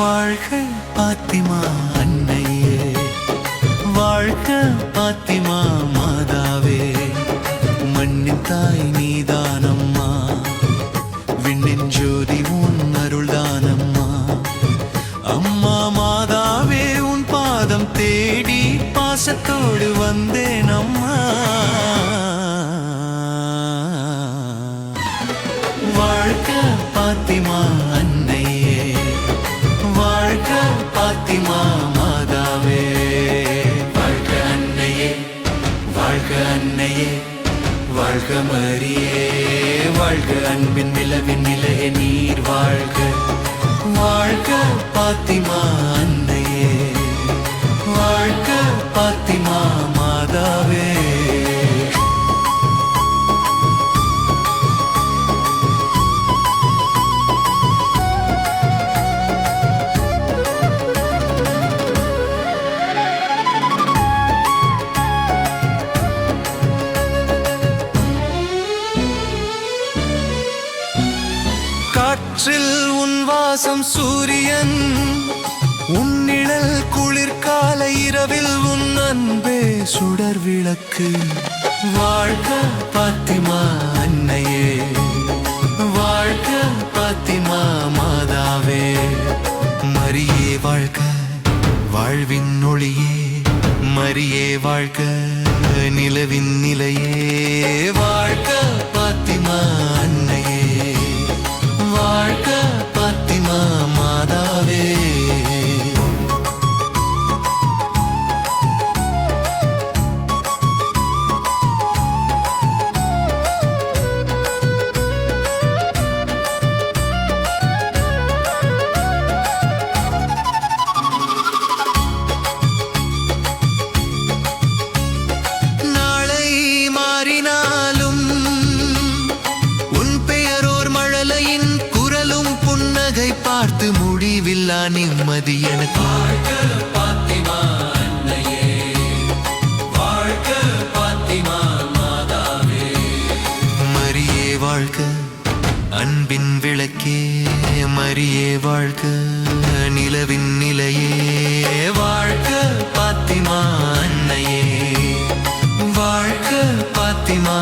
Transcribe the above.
வாழ்க பாத்திமா அன்னையே. வாழ்க பாத்திமா மாதாவே. மண்ணின் தாய் நீதானம்மா. விண்ணின் ஜோதி உன் அருள்தானம்மா. அம்மா மாதாவே உன் பாதம் தேடி பாசத்தோடு வந்தேன் அம்மா வாழ்க பாத்திமா வாழ்க மரியே வாழ்க அன்பின் நிலவின் நிலைய நீர் வாழ்க. வாழ்க பாத்திமா காற்றில் உன் வாசம் சூரியன் உன்னிழல் குளிர்கால இரவில் உன் அன்பே சுடர் விளக்கு. வாழ்க பாத்திமா அன்னையே வாழ்க பாத்திமா மாதாவே. மரியே வாழ்க வாழ்வின் ஒளியே. மரியே வாழ்க நிலவின் நிலையே. வாழ்க இல்லா நிம்மதி எனக்கு. மரியே வாழ்க அன்பின் விளக்கே. மரியே வாழ்க நிலவின் நிலையே. வாழ்க பாத்திமா அன்னையே. வாழ்க பாத்திமா